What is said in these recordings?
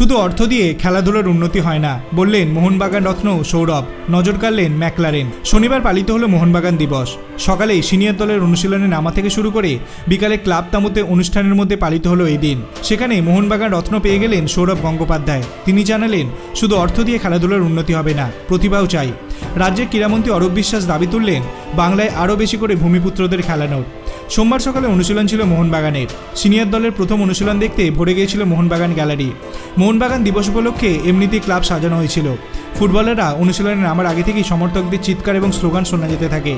শুধু অর্থ দিয়ে খেলাধুলার উন্নতি হয় না, বললেন মোহনবাগান রত্ন সৌরভ, নজর কাড়লেন ম্যাকলারেন। শনিবার পালিত হলো মোহনবাগান দিবস। সকালে সিনিয়র দলের অনুশীলনে নামা থেকে শুরু করে বিকালে ক্লাব তামুতে অনুষ্ঠানের মধ্যে পালিত হলো এই দিন। সেখানে মোহনবাগান রত্ন পেয়ে গেলেন সৌরভ গঙ্গোপাধ্যায়। তিনি জানালেন, শুধু অর্থ দিয়ে খেলাধুলার উন্নতি হবে না, প্রতিভাও চাই। রাজ্যের ক্রীড়ামন্ত্রী অরূপ বিশ্বাস দাবি তুললেন, বাংলায় আরও বেশি করে ভূমিপুত্রদের খেলানোর। সোমবার সকালে অনুশীলন ছিল মোহনবাগানের। সিনিয়র দলের প্রথম অনুশীলন দেখতে ভরে গিয়েছিল মোহনবাগান গ্যালারি। মোহনবাগান দিবস উপলক্ষে এমনিতেই ক্লাব সাজানো হয়েছিল। ফুটবলাররা অনুশীলনে নামার আগে থেকেই সমর্থকদের চিৎকার এবং স্লোগান শোনা যেতে থাকে।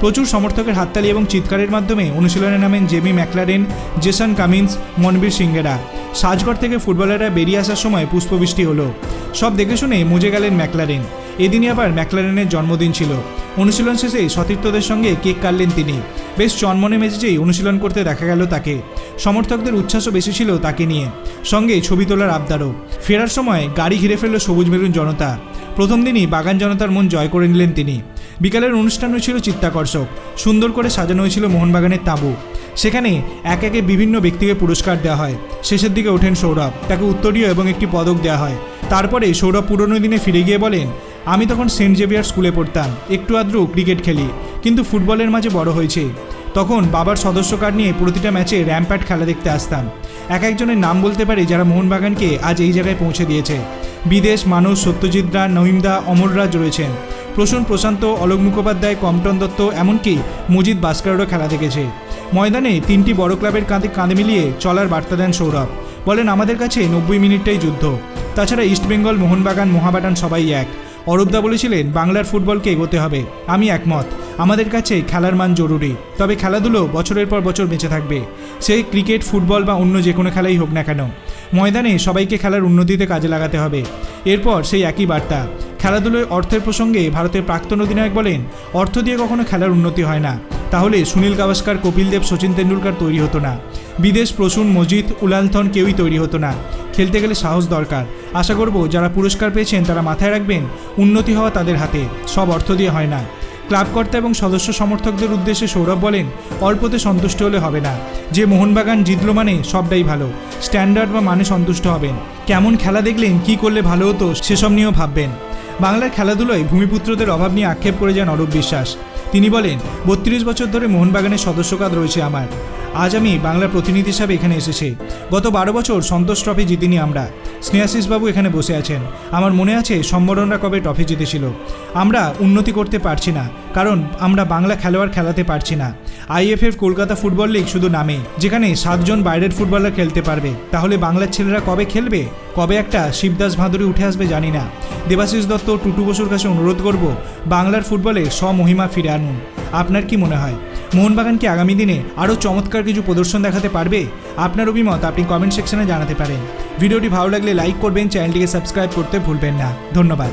প্রচুর সমর্থকের হাততালি এবং চিৎকারের মাধ্যমে অনুশীলনে নামেন Jamie McLaren, Jason Cummings, Manvir সিংহেরা। Sajgarh থেকে ফুটবলাররা বেরিয়ে আসার সময় পুষ্পবৃষ্টি হলো। সব দেখে শুনে মজে গেলেন ম্যাকলারেন। এদিনই আবার ম্যাকলারেনের জন্মদিন ছিল। অনুশীলন শেষে সতীর্থদের সঙ্গে কেক কাটলেন তিনি। বেশ চনমনে মেজেজেই অনুশীলন করতে দেখা গেল তাকে। সমর্থকদের উচ্ছ্বাসও বেশি ছিল তাকে নিয়ে। সঙ্গে ছবি তোলার আবদারও। ফেরার সময় গাড়ি ঘিরে ফেলল সবুজ মেরুন জনতা। প্রথম দিনই বাগান জনতার মন জয় করে নিলেন তিনি। বিকালের অনুষ্ঠানও ছিল চিত্তাকর্ষক। সুন্দর করে সাজানো হয়েছিল মোহনবাগানের তাঁবু। সেখানে এক একে বিভিন্ন ব্যক্তিকে পুরস্কার দেওয়া হয়। শেষের দিকে ওঠেন সৌরভ। তাকে উত্তরীয় এবং একটি পদক দেওয়া হয়। তারপরে সৌরভ পুরনো দিনে ফিরে গিয়ে বলেন আমি তখন সেন্ট জেভিয়ার স্কুলে পড়তাম, একটু আদ্রু ক্রিকেট খেলি, কিন্তু ফুটবলের মাঝে বড় হয়েছে। তখন বাবার সদস্য কার্ড নিয়ে প্রতিটা ম্যাচে র্যাম্প্যাট খেলা দেখতে আসতাম। এক একজনের নাম বলতে পারি যারা মোহনবাগানকে আজ এই জায়গায় পৌঁছে দিয়েছে। বিদেশ মানুষ সত্যজিৎ রা দা নঈমদা অমররাজ রয়েছেন। প্রসূন প্রশান্ত, অলোক মুখোপাধ্যায়, কমটন দত্ত এমনকি মজিদ বাস্কারও খেলা দেখেছে। ময়দানে তিনটি বড় ক্লাবের কাঁধে কাঁধে মিলিয়ে চলার বার্তা দেন সৌরভ। বলেন, আমাদের কাছে নব্বই মিনিটটাই যুদ্ধ। তাছাড়া ইস্টবেঙ্গল মোহনবাগান মহাবাগান সবাই এক। অরূপদা বলেছিলেন, বাংলার ফুটবলকে এগোতে হবে। আমি একমত। আমাদের কাছে খেলার মান জরুরি। তবে খেলাধুলো বছরের পর বছর বেঁচে থাকবে। সেই ক্রিকেট, ফুটবল বা অন্য যে কোনো খেলাই হোক না কেন। ময়দানে সবাইকে খেলার উন্নতিতে কাজে লাগাতে হবে। এরপর সেই একই বার্তা। খেলাধুলোয় অর্থের প্রসঙ্গে ভারতের প্রাক্তন অধিনায়ক বলেন, অর্থ দিয়ে কখনো খেলার উন্নতি হয় না। তাহলে সুনীল গাভাস্কার, কপিল দেব, সচিন তেন্ডুলকার তৈরি হতো না। বিদেশ প্রসূন, মজিদ উলালথন কেউই তৈরি হতো না। খেলতে গেলে সাহস দরকার। আশা করব যারা পুরস্কার পেয়েছেন তারা মাথায় রাখবেন, উন্নতি হওয়া তাদের হাতে, সব অর্থ দিয়ে হয় না। ক্লাবকর্তা এবং সদস্য সমর্থকদের উদ্দেশ্যে সৌরভ বলেন, অল্পতে সন্তুষ্ট হলে হবে না। যে মোহনবাগান জিতলো মানে সবটাই ভালো। স্ট্যান্ডার্ড বা মানে সন্তুষ্ট হবেন। কেমন খেলা দেখলেন, কি করলে ভালো হতো, সেসব নিয়েও ভাববেন। বাংলার খেলাধুলোয় ভূমিপুত্রদের অভাব নিয়ে আক্ষেপ করে যান অরূপ বিশ্বাস। তিনি বলেন, বত্রিশ বছর ধরে মোহনবাগানের সদস্যকাদ রয়েছে আমার। আজ আমি বাংলার প্রতিনিধি হিসাবে এখানে এসেছি। গত বারো বছর সন্তোষ ট্রফি জিতিনি আমরা। স্নেহাশিসবাবু এখানে বসে আছেন। আমার মনে আছে সম্বরণরা কবে ট্রফি জিতেছিল। আমরা উন্নতি করতে পারছি না, কারণ আমরা বাংলা খেলোয়াড় খেলাতে পারছি না। আইএফএফ কলকাতা ফুটবল লিগ শুধু নামে, যেখানে সাতজন বাইরের ফুটবলার খেলতে পারবে। তাহলে বাংলার ছেলেরা কবে খেলবে? কবে একটা শিবদাস ভাদুরী উঠে আসবে জানি না। দেবাশিস দত্ত টুটু বসুর কাছে অনুরোধ করব, বাংলার ফুটবলে স্বমহিমা ফিরে আনুন। আপনার কি মনে হয়? মোহনবাগান কি আগামী দিনে আরও চমৎকার কিছু প্রদর্শন দেখাতে পারবে? আপনার অভিমত আপনি কমেন্ট সেকশনে জানাতে পারেন। ভিডিওটি ভালো লাগলে লাইক করবেন, চ্যানেলটিকে সাবস্ক্রাইব করতে ভুলবেন না। ধন্যবাদ।